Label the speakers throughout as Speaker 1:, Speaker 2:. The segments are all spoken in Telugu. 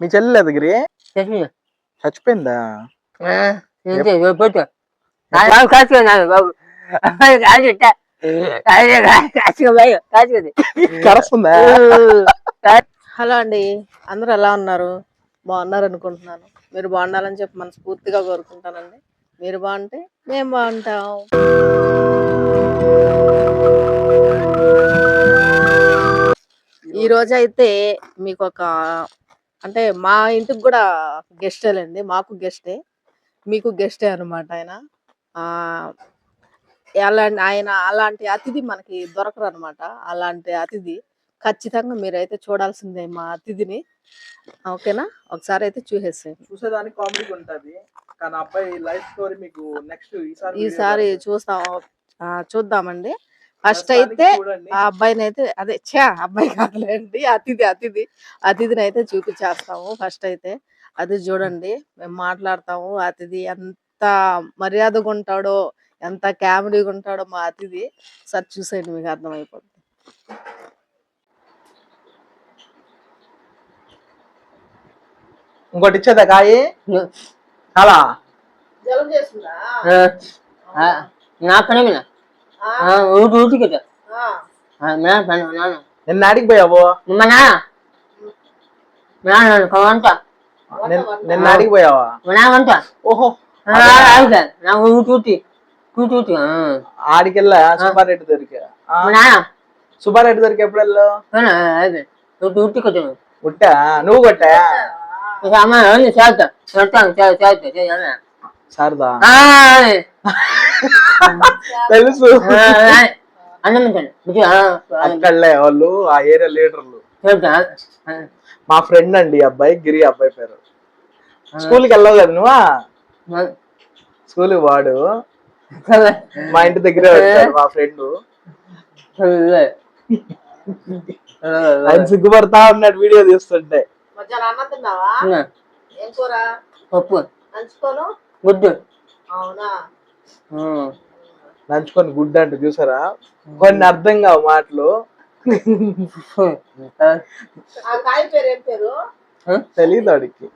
Speaker 1: మీ చెల్లి లేదు గిరి
Speaker 2: చచ్చింది
Speaker 1: చచ్చిపోయిందా?
Speaker 3: హలో అండి అందరూ ఎలా ఉన్నారు? బాగున్నారు అనుకుంటున్నాను. మీరు బాగుండాలని చెప్పి మనస్ఫూర్తిగా కోరుకుంటానండి. మీరు బాగుంటే మేము బాగుంటాం. ఈ రోజు అయితే మీకు ఒక అంటే మా ఇంటికి కూడా గెస్టేలండి. మాకు గెస్టే. మీకు గెస్టే అనమాట ఆయన. అలాంటి ఆయన అలాంటి అతిథి మనకి దొరకరు అనమాట అలాంటి అతిథి. ఖచ్చితంగా మీరైతే చూడాల్సిందే మా అతిథిని. ఓకేనా? ఒకసారి అయితే చూసేసేయండి.
Speaker 1: చూసేదానికి కామెడీ ఉంటది కానీ అబ్బాయి లైఫ్ స్టోరీ మీకు నెక్స్ట్ ఈసారి
Speaker 3: ఈసారి చూస్తాం. చూద్దామండి. ఫస్ట్ అయితే ఆ అబ్బాయిని అయితే అదే చా అబ్బాయి కాదులేండి అతిథి అతిథి అతిథిని అయితే చూపించేస్తాము ఫస్ట్ అయితే. అది చూడండి మేము మాట్లాడతాము అతిథి ఎంత మర్యాదగా ఉంటాడో ఎంత కామెడీగా ఉంటాడో మా అతిథి సార్ చూసేయండి మీకు అర్థమైపోతుంది
Speaker 1: ఇంకోటి ఇచ్చేదా కాయి? చాలా
Speaker 3: జలం చేస్తుందా
Speaker 2: నా పని మీద ఊటి ఊటి కదా నా పని నాన్న
Speaker 1: నిన్న ఆడికి పోయావు
Speaker 2: మా నాన్న నాన్న వంట
Speaker 1: నిన్న- నిన్న ఆడికి పోయావా
Speaker 2: నా వంట
Speaker 1: ఓహో
Speaker 2: నా ఊటి ఊటి ఊటి ఊటి
Speaker 1: ఆడికెళ్ళా సుబ్బారెడ్డి దొరికా ఆ,
Speaker 2: మా నాన్న
Speaker 1: సుబ్బారెడ్డి దొరికి ఎప్పుడు వెళ్ళావు
Speaker 2: ఊటి ఊటి కదా
Speaker 1: కొట్టా నువ్వు కొట్టా
Speaker 2: అమ్మ చేస్తా చేస్తాను చేస్తా
Speaker 1: శారదా తెలుసు
Speaker 2: అన్నం తింటాను
Speaker 1: అక్కడలే వాళ్ళు ఆ ఏరియా లీడర్లు. మా ఫ్రెండ్ అండి ఈ అబ్బాయి గిరి అబ్బాయి పేరు. స్కూల్కి వెళ్ళవు కదా నువ్వా? స్కూల్ వాడు. మా ఇంటి దగ్గరే వచ్చాడు మా ఫ్రెండ్. ఆయన సిగ్గుపడతా ఉన్నాడు వీడియో తీస్తుంటే.
Speaker 2: పప్పు. గుడ్డు.
Speaker 3: అవునా?
Speaker 1: నంచుకొని గుడ్డ అంటే చూసారా? కొన్ని అర్థం కావు మాటలు. తెలియదు వాడికి.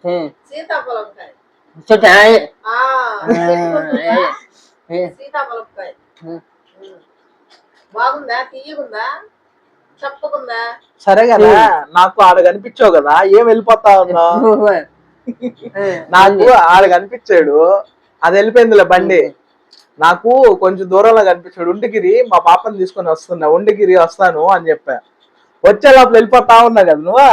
Speaker 3: బాగుందా? తీయగుందా? చప్పకుందా?
Speaker 1: సరే కదా నాకు ఆడ కనిపించావు కదా ఏం వెళ్ళిపోతా ఉన్నా నాకు ఆడ కనిపించాడు. అది వెళ్ళిపోయిందిలే బండి. నాకు కొంచెం దూరంలో కనిపించాడు. ఉండిగిరి మా పాపని తీసుకొని వస్తున్నా. ఉండిగిరి వస్తాను అని చెప్పా. వచ్చే లోపల వెళ్ళిపోతా ఉన్నా కదా నువ్వు?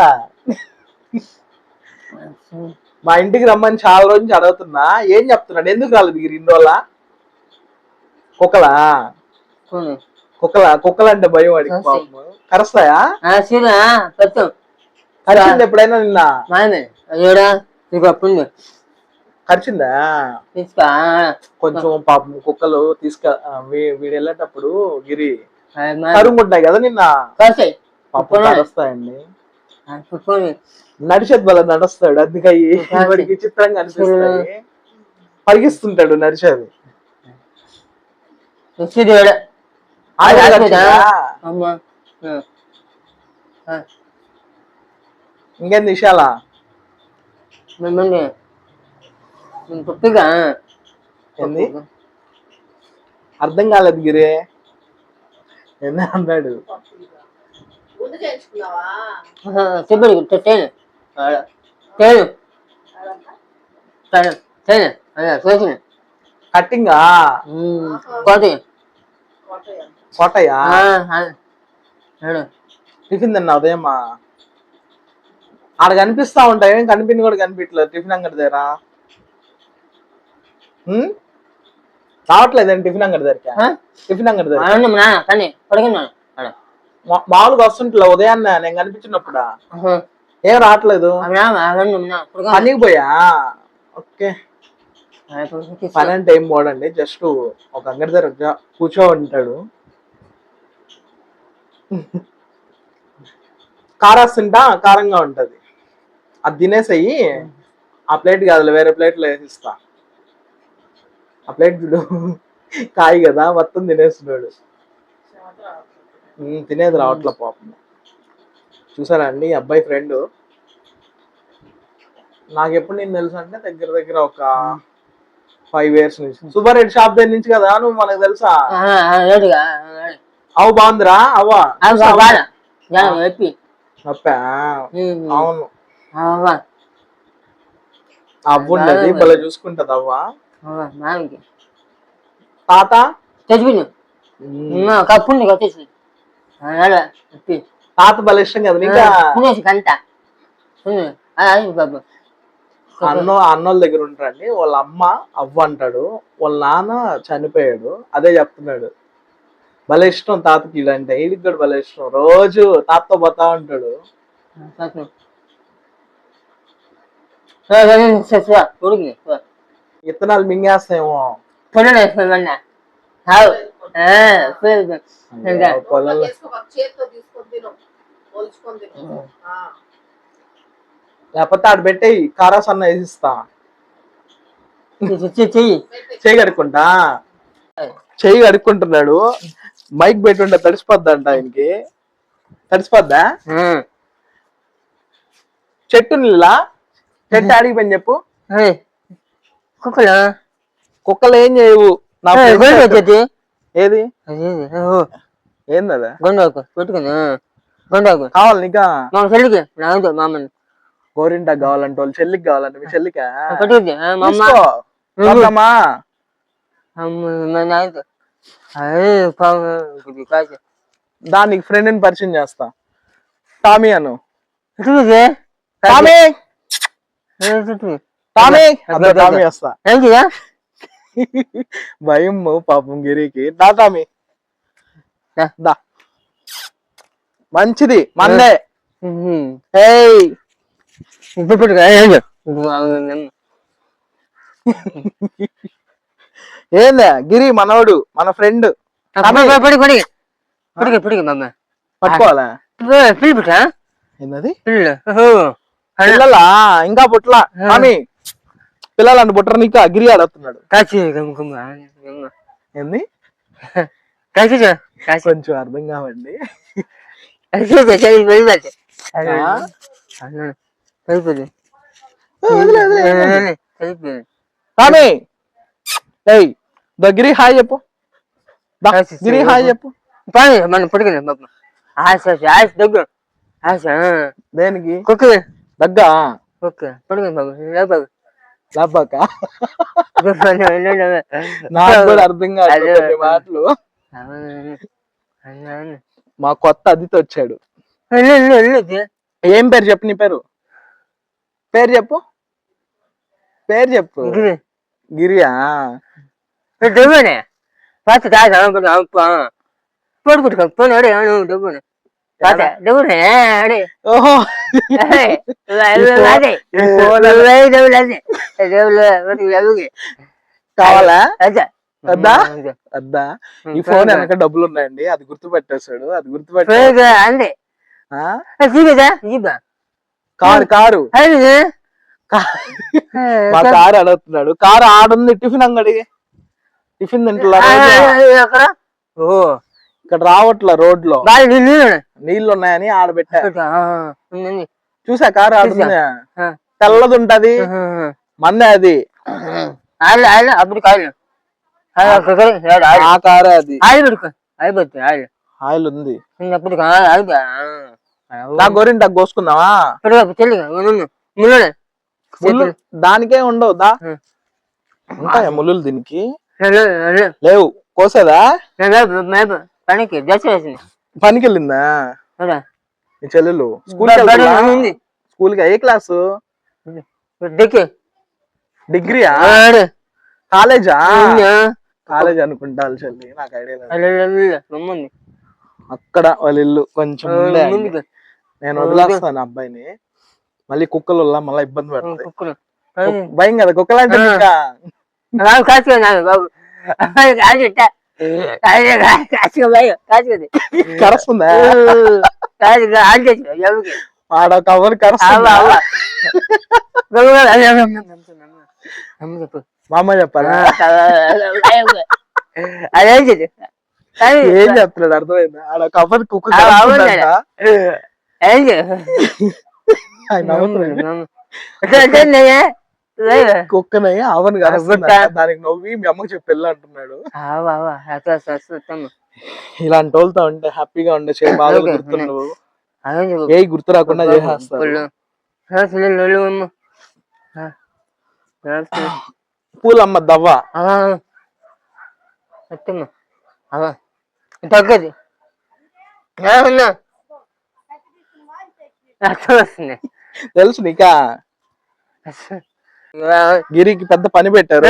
Speaker 1: మా ఇంటికి రమ్మని చాలా రోజు నుంచి అడుగుతున్నా. ఏం చెప్తున్నాడు? ఎందుకు రాలేదు గిరి ఇన్ని రోజుల? కుక్కలా? కుక్కలా? కుక్కలంటే భయం వాడికి పాపం. కరుస్తాయా? కరిచింది ఎప్పుడైనా నిన్న?
Speaker 2: అప్పుడు
Speaker 1: కరిచిందా
Speaker 2: తీసుకో
Speaker 1: కొంచెం పాపం కుక్కలు తీసుక వీడు వెళ్ళేటప్పుడు గిరి కరుముంటాయి కదా నిన్న? పాపం
Speaker 2: పుట్టుకొని
Speaker 1: నడిచేది వల్ల నడుస్తాడు అందుకయి వాడికి చిత్రంగా అనిపిస్తాయి. పరిగిస్తుంటాడు నడిచేది. ఇంకేంది విషయాలా?
Speaker 2: మిమ్మల్ని పుట్టుగా
Speaker 1: ఏంది? అర్థం కాలేదు గిరి. ఏంది అన్నాడు?
Speaker 2: చెప్పండి తేను తేను తేను అదే చూసిన
Speaker 1: కట్టింగా. కోటయ్యా టిఫిన్ తిన్నా ఉదయమా? ఆడ కనిపిస్తా ఉంటాయి ఏం కనిపించి కూడా కనిపించలేదు టిఫిన్ అంగడి దగ్గర? రావట్లేదండి టిఫిన్ అంగడి దగ్గర టిఫిన్ అంగడి దగ్గర మామూలుగా వస్తుంటా ఉదయాన్నే నేను కనిపించినప్పుడా? ఏం రావట్లేదు? పనికి పోయా? ఓకే. పని అంటే ఏం పోడండి జస్ట్ ఒక అంగడి దగ్గర కూర్చో ఉంటాడు కారాస్తుంటా కారంగా ఉంటది. అది తినేసయ్యి ఆ ప్లేట్ కాదు వేరే ప్లేట్లో వేసిస్తా. ఆ ప్లేట్ చూడు. కాయి కదా మొత్తం తినేస్తున్నాడు. తినేది రావట్లే పాపం. చూసారా అండి అబ్బాయి ఫ్రెండ్ నాకు ఎప్పుడు నేను తెలుసు అంటే దగ్గర దగ్గర ఒక ఫైవ్ ఇయర్స్ నుంచి. సుబ్బారెడ్డి షాప్ దగ్గర నుంచి కదా నువ్వు మనకు తెలుసా? అవు బాగుందిరా? అవ్వా. అవును.
Speaker 2: అవ్వ.
Speaker 1: అవ్వ ఉండేది భలే చూసుకుంటది అవ్వ. తాత
Speaker 2: కప్పుంది చెప్పి
Speaker 1: తాత భలే ఇష్టం కదా
Speaker 2: పునేసి బాబు
Speaker 1: అన్న అన్నోళ్ళ దగ్గర ఉంటారండి వాళ్ళ అమ్మ అవ్వ అంటాడు వాళ్ళ నాన్న చనిపోయాడు అదే చెప్తున్నాడు భలే ఇష్టం తాతకి ఇలాంటి ఈడికి కూడా భలే ఇష్టం రోజు తాతతో పోతా ఉంటాడు
Speaker 2: ఉడికి
Speaker 1: విత్తనాలు మింగేస్తాయేమో.
Speaker 2: పొలం వేసుకోమన్నా ఇంకా
Speaker 1: పొలంలో. లేకపోతే ఆడ పెట్టేయి కారాస్ అన్న వేసిస్తా.
Speaker 2: చెయ్యి
Speaker 1: చేయి కడుక్కుంటా? చెయ్యి కడుక్కుంటున్నాడు. మైక్ పెట్టుంటే తడిసిపోద్దంట ఆయనకి. తడిసిపోద్దా? చెట్టు నీళ్ళ? చెట్టు అడిగి పని చెప్పు.
Speaker 2: కుక్కలు?
Speaker 1: కుక్కలు ఏం చేయవు. నా friends.
Speaker 2: వచ్చేది
Speaker 1: ఏది? ఏంది
Speaker 2: గొండాకు పెట్టుకుని గొండాకు
Speaker 1: కావాలి నీకా?
Speaker 2: మా చెల్లికి నాకు
Speaker 1: కావాలంటే వాళ్ళు చెల్లికి కావాలంటే మీ చెల్లికా?
Speaker 2: పెట్టుకుంది మా అమ్మ.
Speaker 1: తీసుకో. వద్దమ్మా.
Speaker 2: అమ్మ నాకు అదే పాము కాదు
Speaker 1: దా నీకు ఫ్రెండ్ని పరిచయం చేస్తా. టామీ అను. టామీ! టామీ అదే
Speaker 2: అదే,
Speaker 1: టామీ
Speaker 2: అదే.
Speaker 1: వస్తా
Speaker 2: ఏంటిదా
Speaker 1: భయం పాపం గిరికి దా టామీ
Speaker 2: దా.
Speaker 1: దా మంచిది మందే ఏయ్
Speaker 2: ఇప్పుడు పెట్టుకో ఏంటి
Speaker 1: ఏందా గిరి మనోడు మన ఫ్రెండ్
Speaker 2: పడి పడి పడికి పడికి మమ్మ
Speaker 1: పట్టుకోవాలా
Speaker 2: పిల్లి పుట్టా
Speaker 1: ఏందది
Speaker 2: పిల్లలు
Speaker 1: పిల్లలా ఇంకా పుట్ల టామీ పిల్లలంటే పుట్టరు నీకు గిరి ఆడుతున్నాడు
Speaker 2: కాచి
Speaker 1: ఏంది?
Speaker 2: కాచి కాచి
Speaker 1: కొంచెం అర్థం కావండి. టామీ ఏయ్ ద గిరి హాయ్ చెప్పు. గిరి హాయ్ చెప్పు.
Speaker 2: పని మనం పడుకునే బాబు ఆశ ఆశ దగ్గర ఆశ
Speaker 1: దేనికి?
Speaker 2: కుక్క.
Speaker 1: దగ్గా?
Speaker 2: పడుకునే బాబు బాబు
Speaker 1: లేపాక నాకు కూడా అర్థం కాదు మాటలు. మా కొత్త అతిథి వచ్చాడు. ఏం పేరు చెప్పు నీ పేరు? పేరు చెప్పు. పేరు చెప్పు. గిరియా?
Speaker 2: డబ్బునే.
Speaker 1: ఈ ఫోన్? అద్దా ఈ వెనక డబ్బులు ఉన్నాయండి అది గుర్తు పెట్టేశాడు అది గుర్తు కారు కారు మా కారు అడుగుతున్నాడు కారు ఆడుంది టిఫిన్ అంగడి టిఫిన్ తింటున్నా
Speaker 2: అక్కడ ఓ
Speaker 1: ఇక్కడ రావట్లే రోడ్లో
Speaker 2: బాగా నీళ్ళు
Speaker 1: నీళ్ళు ఉన్నాయని ఆడబెట్టా చూసా కారు ఆడుంది
Speaker 2: ఆ.
Speaker 1: తెల్లది ఉంటది మందే అది.
Speaker 2: అప్పుడు కాయలు.
Speaker 1: ఆ. కారే అది.
Speaker 2: ఆయిల్ ఆయిల్
Speaker 1: ఉంది. నా గోరింట కోసుకుందామా? దానికే ఉండవు. దా. ఉంటాయా ముళ్ళు దీనికి? లేవు. కోసేదా?
Speaker 2: పనికి డ్రెస్ వేసింది.
Speaker 1: పనికి వెళ్ళిందా చెల్లెలు? స్కూల్. స్కూల్కి ఏ క్లాసు?
Speaker 2: దిక్కి
Speaker 1: డిగ్రీయా. కాలేజా. కాలేజ్ అనుకుంటా చెల్లి నాకు ఐడియా లేదు. అక్కడ వాళ్ళ ఇల్లు కొంచెం. నేను వదిలేస్తాను అబ్బాయిని. మళ్ళీ కుక్కలు మళ్ళీ ఇబ్బంది పెడతాయి. భయం కదా కుక్కలు అంటే
Speaker 2: ఆ.
Speaker 1: ఇంకా
Speaker 2: నాకు కాచుకో నాకు బాబు కాచుట కాచుకో భయం కాచుకోది
Speaker 1: కరుస్తుందా
Speaker 2: కాచుకో ఆన్ చేసుకో ఎవరికి
Speaker 1: ఆడ కవర్
Speaker 2: అవ్వ
Speaker 1: కరుస్తుందా
Speaker 2: అవ్వ గమ్ముగా అమ్మ, అమ్మ, అమ్మ, అమ్మ, అమ్మ. అమ్మ చెప్పు
Speaker 1: మా అమ్మ చెప్పాలా
Speaker 2: అదేం చెప్పు కానీ
Speaker 1: ఏం చెప్తున్నాడు అర్థమైందా ఆడ కవర్ కుక్క
Speaker 2: ఆ,
Speaker 1: కరుస్తుందంట.
Speaker 2: ఏం చెప్పు
Speaker 1: ఆయన నవ్వుతున్నాడు. కుక్కనే అవని. దానికి నవ్వి మీ అమ్మకి చెప్పి వెళ్ళి అంటున్నాడు. ఇలాంటి వాళ్ళతో ఉంటే హ్యాపీగా ఉండే
Speaker 2: ఓకే.
Speaker 1: గుర్తుండవు. ఏ గుర్తు రాకుండా చేసేస్తారు. పూలమ్మ దవ్వ.
Speaker 2: తగ్గది.
Speaker 1: తెలుసు నీకా? గిరికి పెద్ద పని పెట్టారు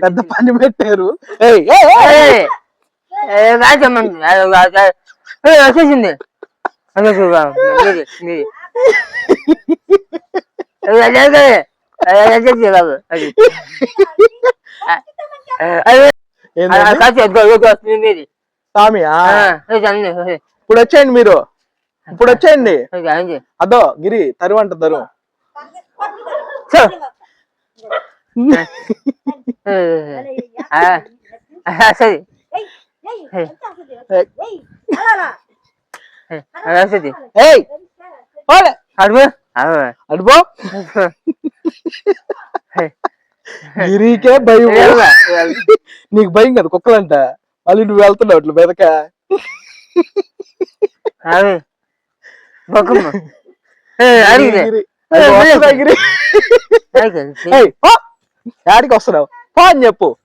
Speaker 1: పెద్ద పని పెట్టారు.
Speaker 2: వచ్చేసింది
Speaker 1: ఇప్పుడు వచ్చేయండి మీరు ఇప్పుడు వచ్చేయండి
Speaker 2: అది
Speaker 1: గిరి తరువంట తరు
Speaker 2: సో సరే వస్తుంది
Speaker 1: ఏయ్ పోలే.
Speaker 2: అడుగు
Speaker 1: అడుపో గిరికే భయం నీకు భయం కదా కుక్కలంట మళ్ళీ నువ్వు వెళ్తున్నావు అట్లా మెదక
Speaker 2: అవి బొక్కమ్మ అడిగి
Speaker 1: గిరి. యాడికి వస్తున్నావు? పో అని చెప్పు.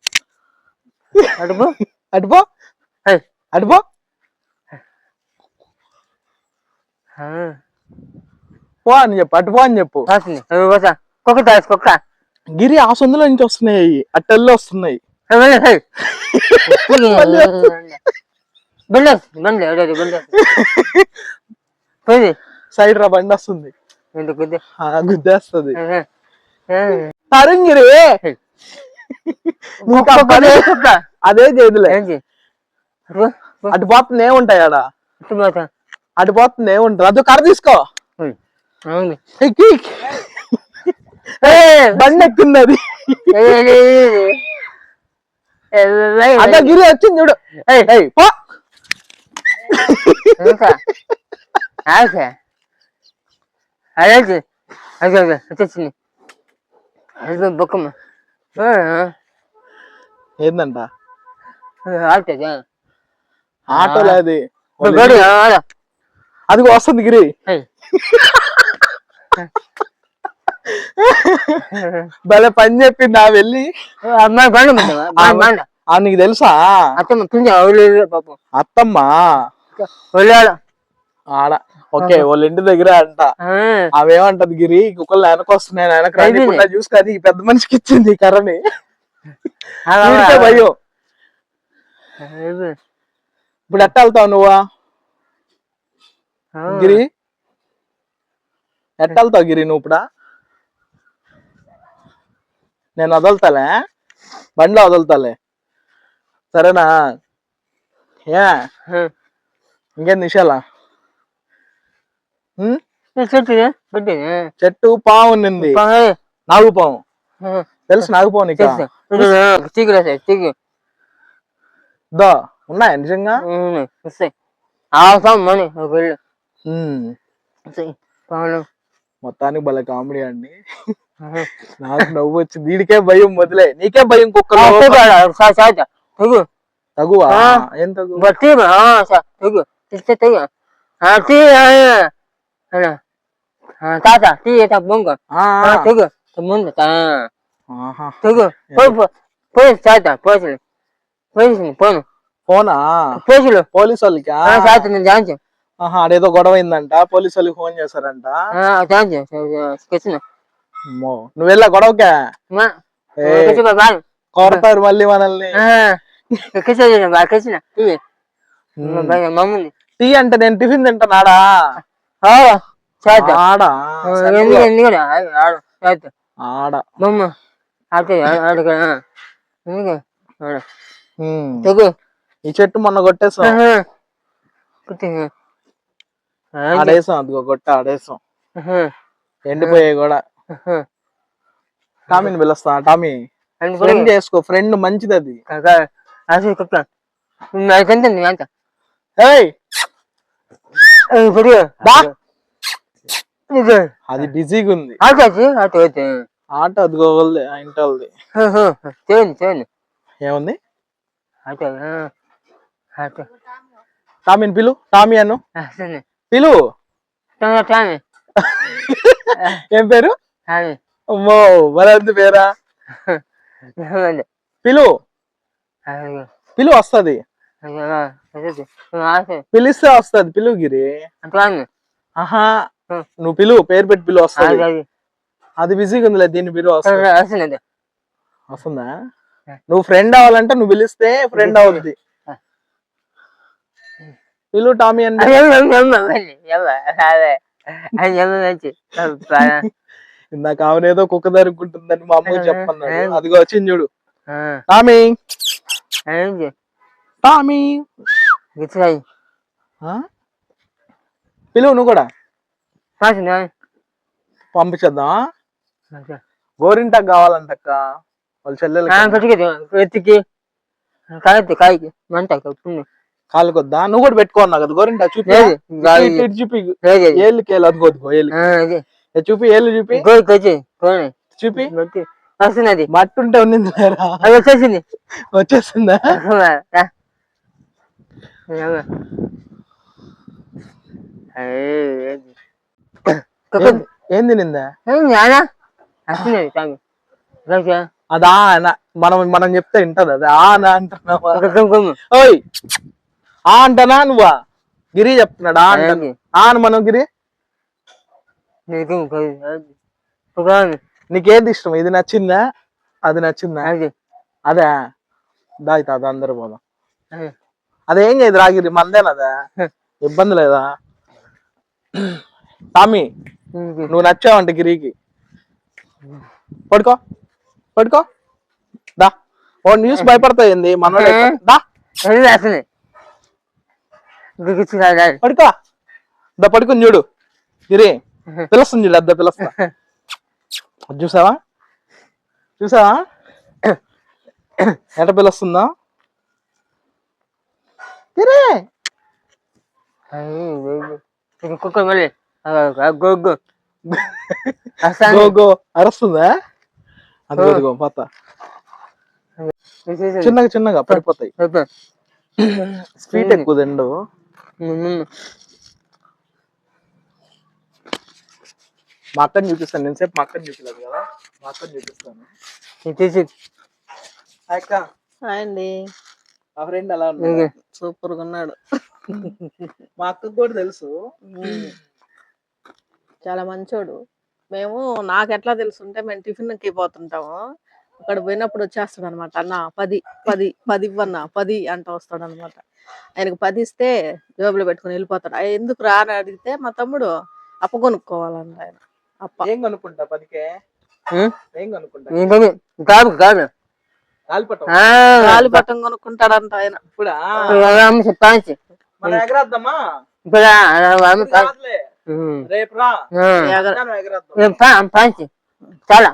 Speaker 2: అడుగు
Speaker 1: అటుపో అటుపో పో. అని చెప్పు అటు పో అని చెప్పు.
Speaker 2: కుక్క తాసు కుక్క.
Speaker 1: గిరి ఆ సందులో నుంచి వస్తున్నాయి అట్టెల్లో వస్తున్నాయి. సైడ్ రా బండి వస్తుంది. గుద్దేస్తుంది. తరుణ్ గిరి నీకు ఆ పని-
Speaker 2: కుక్క
Speaker 1: అదే
Speaker 2: అడుగు
Speaker 1: అటు పోతుంది ఏముంటాయి ఆడ? అటు పోతుంది ఏముంటది? అదో కర్ర తీసుకో. బండి ఎక్కుంది అది అదో గిరి వచ్చింది చూడు. పో.
Speaker 2: అదే అదే అదే వచ్చేసింది అదే బొక్కమ్మ
Speaker 1: ఏందంట
Speaker 2: ఆడుతుందా
Speaker 1: ఆటోలో అది అది వస్తుంది గిరి భలే పని చెప్పింది ఆ వెళ్ళి నీకు తెలుసా
Speaker 2: అత్తమ్మ
Speaker 1: అత్తమ్మ ఆడ. ఓకే వాళ్ళ ఇంటి దగ్గర అంట. అవేమంటది గిరి? కుక్కలు వెనక వస్తున్నాయి వెనక రానికుండా చూసి ఈ పెద్ద మనిషికి ఇచ్చింది కర్రని. భయం. ఇప్పుడు ఎట్ట వెళ్తావు నువ్వా? గిరి? ఎట్ట వెళ్తావు గిరి నువ్వు ఇప్పుడా? నేను వదులుతాలే బండిలో వదులుతాలే. సరేనా? ఏ? ఇంకేం నిషాలా?
Speaker 2: చెట్టు
Speaker 1: చెట్టు పాము ఉన్నింది. నాగు పాము తెలుసు నాగు పాము నీకు?
Speaker 2: చీకులు చీకు.
Speaker 1: దో ఉన్నాయా నిజంగా?
Speaker 2: మని
Speaker 1: మొత్తానికి భలే కామెడీ అండి. నాకు నవ్వు వచ్చింది. వీడికే భయం వదిలే. నీకే భయం కుక్కలు
Speaker 2: తెగు.
Speaker 1: తగువా. ఏం తగు?
Speaker 2: తాత టీ బొంగ తెగు ముందు. తెగు పోయి తాత పోసులు పోయింది పోను
Speaker 1: ఫోనా
Speaker 2: పోసులు
Speaker 1: పోలీసు వాళ్ళకి
Speaker 2: తాత నేను జాంచు
Speaker 1: ఆహా ఆడేదో గొడవ అయిందంట. పోలీసు వాళ్ళకి ఫోన్ చేశారంట. నువ్వు వెళ్ళా గొడవకే? కొడతారు మళ్ళీ మనల్ని.
Speaker 2: టీ
Speaker 1: అంటే నేను టిఫిన్ తింటానాడా ఆడా
Speaker 2: ఆడు మమ్మ
Speaker 1: ఈ చెట్టు మొన్న కొట్టేసాం ఆడేసాం అదిగో కొట్ట ఆడేసాం ఎండిపోయాయి కూడా టామీని పిలుస్తా టామీ ఫ్రెండ్ చేసుకో ఫ్రెండ్ మంచిది అది
Speaker 2: అసలు నాకంత అంత
Speaker 1: ఏయ్ అది. బిజీగా ఉంది
Speaker 2: ఆటో వచ్చి ఆటో వచ్చి
Speaker 1: ఆట అది గోగల్ది ఆ ఇంటి వాళ్ళది
Speaker 2: చేయండి చేయండి.
Speaker 1: ఏముంది? టామీని పిలు టామీ అను పిలు ఏం పేరు? అమ్మో బలంది పేరా? పిలు. పిలు వస్తది. పిలిస్తే వస్తది పిలు గిరి ఆహా నువ్వు పిలు పేరు పెట్టి పిలు వస్తది. అది బిజీగా ఉందిలే దీన్ని పిలు వస్తుంది. వస్తుందా నువ్వు ఫ్రెండ్ అవ్వాలంటే నువ్వు పిలిస్తే ఫ్రెండ్ అవుద్ది. పిలు టామీ అంటే? ఇందాక ఆమెనేదో కుక్క దరుకుంటుందని మా అమ్మకి చెప్పన్నాడు అదిగో వచ్చింది చూడు. టామీ. టామీ. ఆ? పిలువు నువ్వు కూడా. పంపించేద్దాం గోరింటాకు కావాలంటక్క. వాళ్ళ చెల్లెలకి.
Speaker 2: వెతికి కాయకి. కాయకి మంట పుణ్యం
Speaker 1: కాలుకొద్దా? నువ్వు కూడా పెట్టుకోన్నా కదా గోరింటాకు చూపి. చూపి. ఏళ్ళు అదిగో అదిగో ఏళ్ళు
Speaker 2: అది
Speaker 1: ఏ చూపి ఏళ్ళు చూపి. చూపి.
Speaker 2: వస్తున్నది
Speaker 1: మట్టి ఉంటే ఉన్నింది
Speaker 2: వచ్చేసింది.
Speaker 1: వచ్చేసిందా
Speaker 2: రా. ఏమ్మా? ఏయ్, ఏది? కుక్క-
Speaker 1: ఏం- తినిందా అదా నా- మనం మనం చెప్తే వింటది అది ఆ నా అంటున్నావా. ఓయ్ ఆ అంటనా నువ్వా గిరి చెప్తున్నాడు ఆ అంటాను
Speaker 2: ఏంది?
Speaker 1: ఆ అని మనం గిరి
Speaker 2: అది.
Speaker 1: నీకేది ఇష్టం ఇది నచ్చిందా అది నచ్చిందా
Speaker 2: అది.
Speaker 1: అదే దాయి తాత అందరు పోదాం
Speaker 2: అది.
Speaker 1: చేయదు రాగిరి మందేనదా ఇబ్బంది లేదా? టామీ నువ్వు నచ్చావంట గిరికి. పడుకో పడుకో. దా. ఓ న్యూస్ భయపడతాయింది మనోడే దా.
Speaker 2: రా.
Speaker 1: పడుకో. దా పడుకుని చూడు. గిరి. పిలుస్తుంది చూడు అద్ద పిలుస్తా. చూసావా? చూసావా? ఎట పిలుస్తుందా?
Speaker 2: మళ్ళీ గో
Speaker 1: అరుస్తుందా? అదిగో. చిన్నగా చిన్నగా పడిపోతాయి. స్వీట్ ఎక్కువ తిండు. మా అక్కని చూపిస్తాను. నేను సేపు మా అక్కని చూపించలేదు కదా. మా అక్కని చూపిస్తాను. అక్క
Speaker 3: అండి.
Speaker 1: మా ఫ్రెండ్ ఎలా ఉన్నాడు.
Speaker 3: సూపర్గా ఉన్నాడు.
Speaker 1: మా అక్కకు కూడా తెలుసు.
Speaker 3: చాలా మంచోడు. మేము నాకు ఎట్లా తెలుసుంటే మేము టిఫిన్కి పోతుంటాము. అక్కడ పోయినప్పుడు వచ్చేస్తాడు అనమాట అన్న పది పది పది ఇవ్వన్న పది అంట వస్తాడు అనమాట ఆయనకు పది ఇస్తే జేబులో పెట్టుకుని వెళ్ళిపోతాడు. "ఆ, ఎందుకు రా అని అడిగితే మా తమ్ముడు అప్ప కొనుక్కోవాలంట ఆయన. అప్ప.
Speaker 1: ఏం కొనుక్కుంటా పదికే? ఏం కొనుక్కుంటా?
Speaker 3: గాలిపటం కొనుక్కుంటాడంట ఆయన.
Speaker 1: ఇప్పుడా?
Speaker 2: చెప్పాల్సి
Speaker 1: మనం ఎగరేద్దామా
Speaker 2: ఇప్పుడు?
Speaker 1: రేపు రా. ఎగరేద్దాం
Speaker 2: చాలా.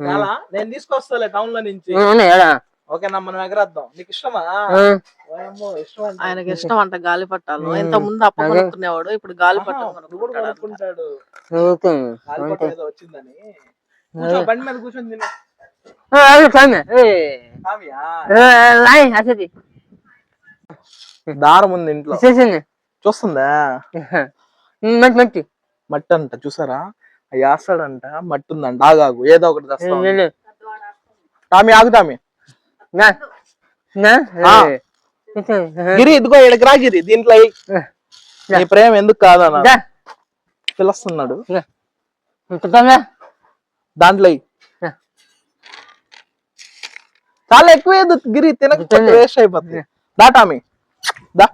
Speaker 1: చాలా? నేను తీసుకొస్తాలే టౌన్లో నుంచి. ఓకేనా మనం ఎగరేద్దాం. నీకు ఇష్టమా?
Speaker 3: ఆయనకి ఇష్టం అంట గాలిపటాలు
Speaker 2: ఉమ్.
Speaker 3: ఇంత ముందు అప్ప. కొనుక్కునేవాడు ఇప్పుడు
Speaker 1: నువ్వు కూడా
Speaker 3: కొనుక్కుంటాడు.
Speaker 2: చదువుతుంది.
Speaker 1: కాలిపటం ఏదో వచ్చిందని. బండి మీద కూర్చొని తిను. దారం ఉంది ఇంట్లో
Speaker 2: చేసింది
Speaker 1: చూస్తుందా
Speaker 2: మంచి మంచి
Speaker 1: మట్టి అంట చూసారా అవి వేస్తాడంట మట్టి ఉందంట ఆగాగు ఏదో ఒకటి. టామి ఆగు టామి గిరి ఇదిగో ఇక్కడికి రా గిరి దీంట్లో నీ ప్రేమ ఎందుకు కాదన్న? పిలుస్తున్నాడు. దాంట్లో ఎయ్.
Speaker 2: ఆ.
Speaker 1: చాలా ఎక్కువ గిరి తినకపోతే
Speaker 2: తిను.
Speaker 1: వేస్ట్ అయిపోతుంది దా టామి. దా.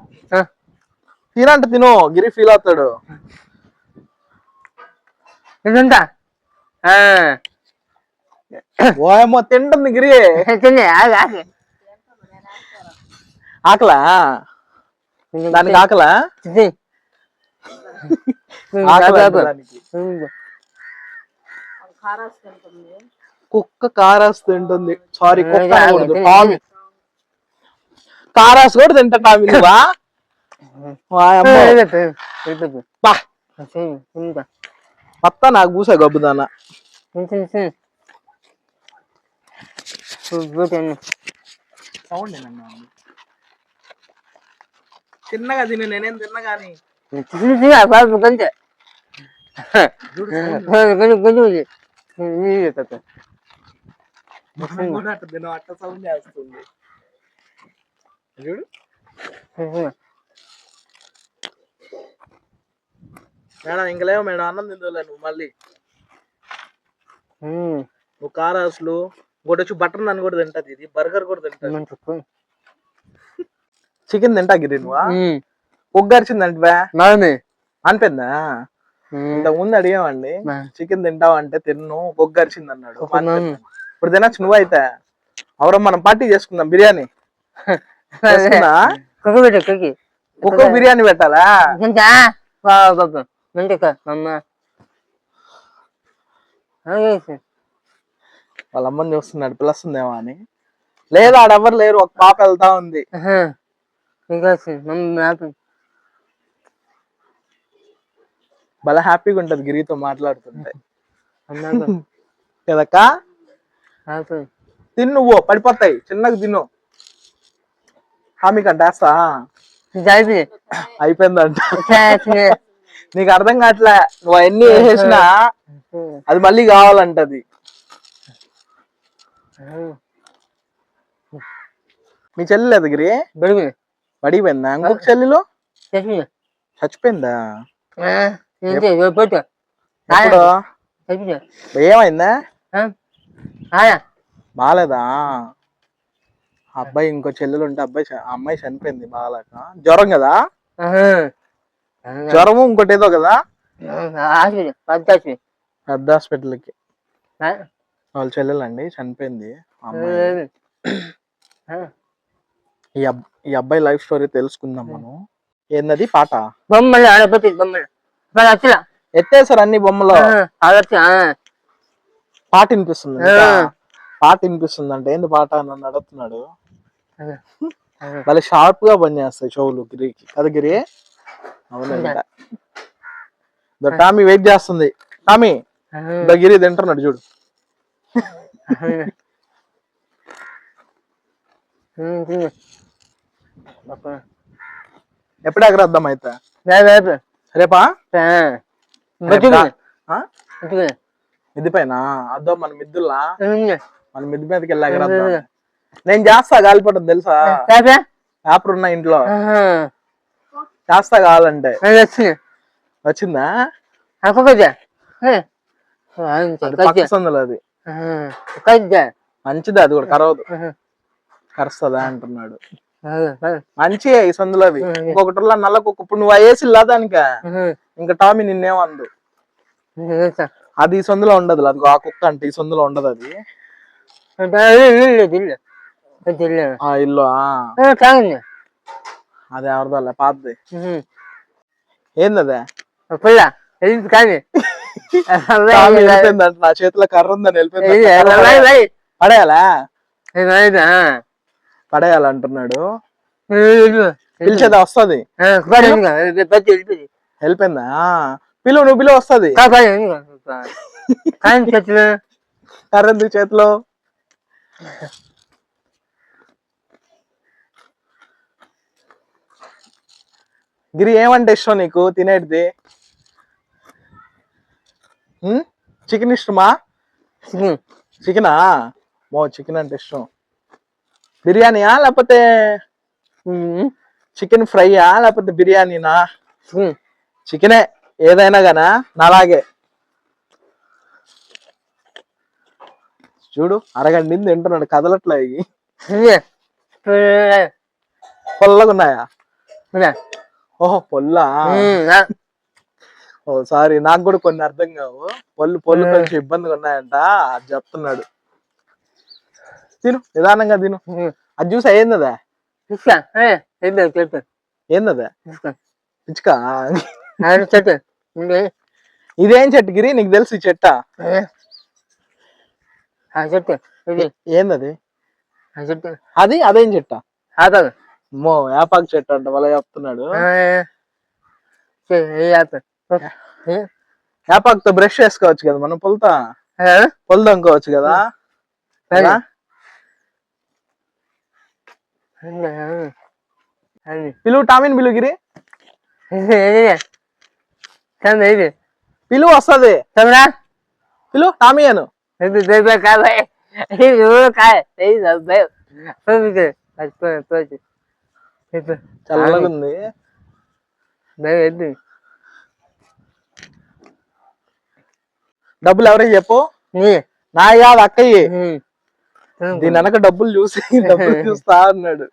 Speaker 1: తినంటే తిను గిరి ఫీల్ అవుతాడు.
Speaker 2: ఇదంతా
Speaker 1: ఓయమ్మో తింటుంది గిరి. ఆకలా? దానికి ఆకలా. ఆకలి కుక్క కారాస్ తింటుంది సారీ కుక్క అనకూడదు టామి కారాస్ కూడా తింటా టామి నువ్వా నాకు పూసా గబ్బుదానా
Speaker 2: తిను తిను తిను
Speaker 1: సౌండ్ చిన్నగా తిను నేనేం తిన్నా కానీ
Speaker 2: కొంచెం కొంచెం కొంచెం నీళ్ళు పెట్టు.
Speaker 1: మనం కూడా అట్ట అట్ట సౌండ్ చేస్తుంది. చూడు. మేడం ఇంక లేవు మేడం అన్నం తిందులే నువ్వు మళ్ళీ. నువ్వు కారాసులు ఇంకోటి వచ్చి బటర్ నన్ను కూడా తింటది ఇది బర్గర్ కూడా తింటది.
Speaker 2: చెప్పు.
Speaker 1: చికెన్ తింటా గిరి నువ్వా?
Speaker 2: ఉమ్,
Speaker 1: ఒగ్గరిచింది అంటే
Speaker 2: బాగుంది
Speaker 1: అనిపోయిందా
Speaker 2: ఉమ్,
Speaker 1: ఇంతకు ముందు అడిగామండి
Speaker 2: బా.
Speaker 1: చికెన్ తింటావా అంటే తిన్ను ఒగ్గరిచింది అన్నాడు. ఇప్పుడు తినచ్చు నువ్వైతే అవరం మనం పార్టీ చేసుకుందాం బిర్యానీ.
Speaker 2: కుక్క పెట్టు కుక్కి
Speaker 1: ఒక్కో బిర్యానీ పెట్టాలా? వాళ్ళ అమ్మని చూస్తున్నాడు పిలుస్తుందేమో అని. లేదు ఆడెవ్వరు లేరు ఒక పాప వెళ్తా ఉంది. భలే హ్యాపీగా ఉంటది గిరితో మాట్లాడుతుంటే. కదక్క? తిను నువ్వు పడిపోతాయి. చిన్నగా తిను హామీ కంటేస్తా అయిపోయిందంట. నీకు అర్థం కావట్లే. నువ్వు అవన్నీ వేసేసినా అది మళ్ళీ కావాలంటది మీ చెల్లి లేదు గిరి? పడిపోయిందా? ఇంకొక చెల్లెలు? చచ్చిపోయిందా. ఏమైందా? బాగాలేదా అబ్బాయి ఇంకో చెల్లెలు ఉంటే అబ్బాయి చ- ఆ అమ్మాయి చనిపోయింది బాగాలేక జ్వరం కదా? జ్వరము ఇంకోటి ఏదో కదా
Speaker 2: హాస్పిటల్ పెద్ద హాస్పిటల్.
Speaker 1: పెద్ద హాస్పిటల్కి. వాళ్ళ చెల్లెలండి చనిపోయింది ఆ అమ్మాయి. ఈ అబ్ ఈ అబ్బాయి లైఫ్ స్టోరీ తెలుసుకుందాం మనం. ఏందది? పాట?
Speaker 2: బొమ్మలు మరి
Speaker 1: ఎత్తేసారు అన్ని బొమ్మలో? పాట వినిపిస్తుంది. పాట వినిపిస్తుంది అంటే ఏంది పాట అని నన్ను అడుగుతున్నాడు. మళ్ళీ షార్ప్గా పని చేస్తాయి చెవులు గిరికి. కదా గిరి? అవునంట. ఇదో టామీ వెయిట్ చేస్తుంది. టామీ గిరి తింటున్నాడు చూడు. ఎప్పుడు ఎగరద్దాం అయితే? రేపా? మిద్ది పైన అద్దో మన మిద్దుల్లా? మన మిద్ది మీదకి వెళ్ళి ఎగరద్దాం నేను చేస్తా గాలిపటం తెలుసా? పేపర్ ఉన్న ఇంట్లో. చేస్తా కావాలంటే వచ్చిందా? అది సందులో అది. మంచిది అది కూడా కరవదు. కరుస్తుందా అంటున్నాడు. మంచి ఈ సందులో అది ఇంకొకటి నల్ల కుక్క ఇప్పుడు నువ్వు వేసి దానిక ఇంకా టామీ నిన్నేమందు అది ఈ సందులో ఉండదు అది ఆ కుక్క అంటే ఈ సందులో ఉండదు అది. ఆ ఇల్లు అది ఎవరిదో పాతది. ఏంది అదే?
Speaker 2: పుల్ల వెళ్ళి కానీ
Speaker 1: వెళ్ళిపోయిందంట నా చేతిలో కర్ర ఉందని వెళ్ళిపోయింది పడేయాలా? పడేయాలంటున్నాడు. పిలిచేదా వస్తది? వెళ్ళిపోయిందా? పిలువు నువ్వు పిలువ వస్తది. కర్ర ఎందుకు చేతిలో. గిరి ఏమంటే ఇష్టం నీకు? తినేటిది. చికెన్ ఇష్టమా? చికెనా. మో చికెన్ అంటే ఇష్టం. బిర్యానీయా లేకపోతే చికెన్ ఫ్రైయా లేకపోతే బిర్యానీనా? చికెనే ఏదైనా గానా? నాలాగే. చూడు అరగంట నుంచి తింటున్నాడు కదలట్లే ఇవి. పొల్లగా ఉన్నాయా? ఓహో పొల్లా? ఓ సారీ నాకు కూడా కొన్ని అర్థం కావు. పొల్లు పొల్లు కొంచెం ఇబ్బందిగా ఉన్నాయంట అది చెప్తున్నాడు. తిను నిదానంగా తిను. అది చూసా ఏందదా? ఏందదా పిచ్చుక?
Speaker 2: చెట్టు
Speaker 1: ఇదేం చెట్టు గిరి? నీకు తెలుసు ఈ చెట్ట?
Speaker 2: చెట్టు ఇది.
Speaker 1: ఏందది?
Speaker 2: ఆ చెట్టు
Speaker 1: అది అదేం చెట్ట?
Speaker 2: ఆపాకు
Speaker 1: మో యాపాకు చెట్టు అంట వాళ్ళ చెప్తున్నాడు. వేపాకుతో బ్రష్ చేసుకోవచ్చు కదా మనం పుల్తా? పుల్ దొంకోవచ్చు కదా? పిలువు టామిన్ పిలువు గిరి. పిలువు వస్తది. పిలువు టామీ అను చల్లగా ఉంది డబ్బులు ఎవరికి చెప్పు నా కాదు అక్కయ్యి దీని వెనక డబ్బులు చూసి డబ్బులు చూస్తా అన్నాడు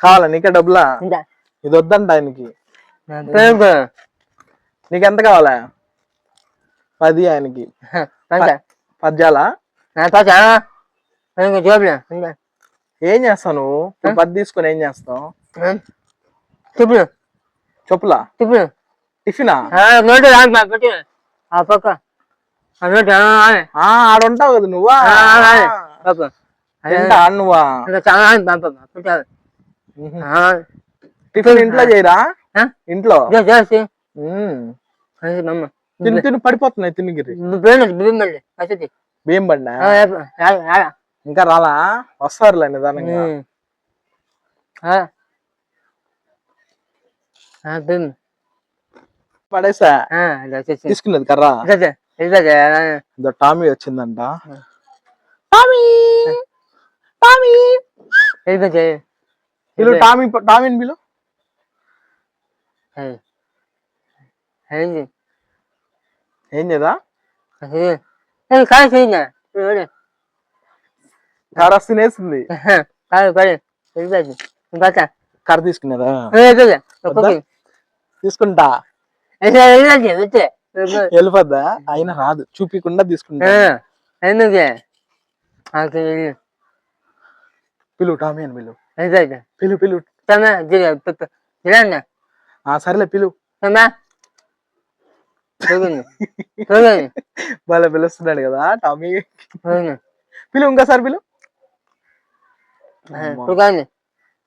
Speaker 1: కావాలా నీకే డబ్బులా ఇది వద్దంట ఆయనకి నీకెంత కావాలా పది ఆయనకి. పద్యాలా? ఏం చేస్తావు? నువ్వు? పది తీసుకొని ఏం చేస్తావు?
Speaker 2: చెప్పు
Speaker 1: చెప్పులా?
Speaker 2: చెప్పు
Speaker 1: టిఫినా?
Speaker 2: ఆ పక్క.
Speaker 1: ఆడుంటావు కదా నువ్వా? నువ్వా? టిఫిన్ ఇంట్లో చేయరా? ఇంట్లో?
Speaker 2: చేసి
Speaker 1: తిని తిని పడిపోతున్నాయి తినిగిరి.
Speaker 2: బియ్యం
Speaker 1: బండా ఇంకా రాలా? వస్తారులే నిదానంగా. పడేసా? తీసుకున్నది కర్రా. ఇదో టామీ వచ్చిందంట. టామీ! టామీ! పిలు టామీ టామీని పిలు. ఏం చేదా
Speaker 2: కాదు చేయండి
Speaker 1: కర్ర తినేసింది
Speaker 2: కాదు ఇంకా
Speaker 1: కర్ర తీసుకునేదా? తీసుకుంటా. వెళ్ళిపోద్దా? అయినా రాదు. చూపించకుండా తీసుకుంటా. పిలు టామీ అని పిలు. పిలు పిలు. సరేలే పిలు. వాళ్ళ పిలుస్తున్నాడు కదా టామీ. పిలు ఇంకోసారి పిలు.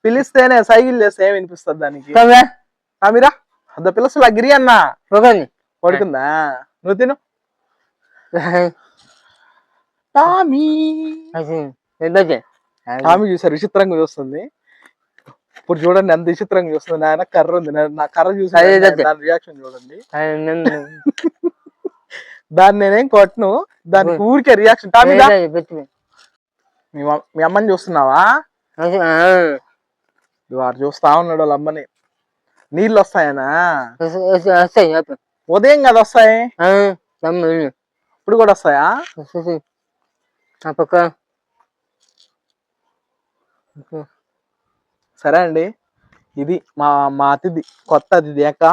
Speaker 1: పిలిస్తేనే సైకిల్ చేస్తే ఏం వినిపిస్తుంది దానికి? టామీరా అద్ద పిలుస్తులా గిరి అన్న. పడుకుందా? నువ్వు తిను. టామీ. టామీ చూసారు విచిత్రంగా చూస్తుంది. ఇప్పుడు చూడండి ఎంత విచిత్రంగా చూస్తుంది. నాయన కర్ర ఉంది. నా- కర్ర చూసి. దాని రియాక్షన్ చూడండి. దాన్ని నేనేం కొట్టను? దానికి ఊరికే రియాక్షన్ మీ అమ్మని చూస్తున్నావా? వాడు చూస్తా ఉన్నాడు వాళ్ళ అమ్మని. నీళ్ళు వస్తాయనా? ఉదయం కదా వస్తాయి? ఇప్పుడు కూడా వస్తాయా? సరే అండి. ఇది మా మా అతిథి కొత్త అతిథి అక్క.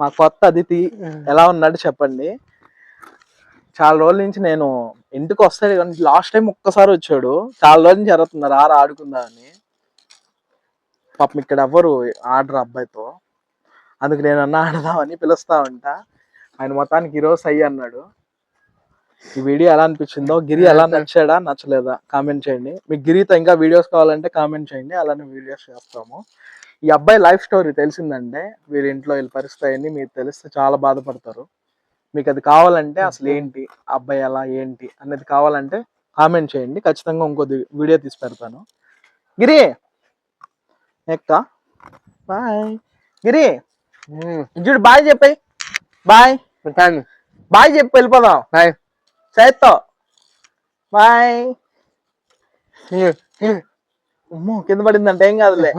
Speaker 1: మా కొత్త అతిథి ఎలా ఉన్నాడు చెప్పండి. చాలా రోజుల నుంచి నేను ఇంటికి వస్తాడు కానీ లాస్ట్ టైం ఒక్కసారి వచ్చాడు. చాలా రోజుల నుంచి జరుగుతున్నారు ఆరు ఆడుకుందా అని. పాపం ఇక్కడ ఎవ్వరు ఆడరు అబ్బాయితో. అందుకు నేను అన్న ఆడదామని పిలుస్తా ఉంటా. ఆయన మొత్తానికి ఈరోజు అయ్యి అన్నాడు. ఈ వీడియో ఎలా అనిపించిందో గిరి ఎలా నచ్చాడా నచ్చలేదా కామెంట్ చేయండి. మీకు గిరితో ఇంకా వీడియోస్ కావాలంటే కామెంట్ చేయండి అలానే వీడియోస్ చేస్తాము. ఈ అబ్బాయి లైఫ్ స్టోరీ తెలిసిందంటే వీరి ఇంట్లో వీళ్ళ పరిస్థితి అయ్యింది మీరు తెలిస్తే చాలా బాధపడతారు. మీకు అది కావాలంటే అసలు ఏంటి అబ్బాయి ఎలా ఏంటి అనేది కావాలంటే కామెంట్ చేయండి. ఖచ్చితంగా ఇంకొద్ది వీడియో తీసి పెడతాను. గిరి! ఎక్క. బాయ్ గిరి! చూడు బాయ్ చెప్పాయి. బాయ్ బాయ్ చెప్పి వెళ్ళిపోదాం. Bye
Speaker 2: Certo? Vai.
Speaker 1: అమ్మో కింద పడిందంటే ఏం కాదులే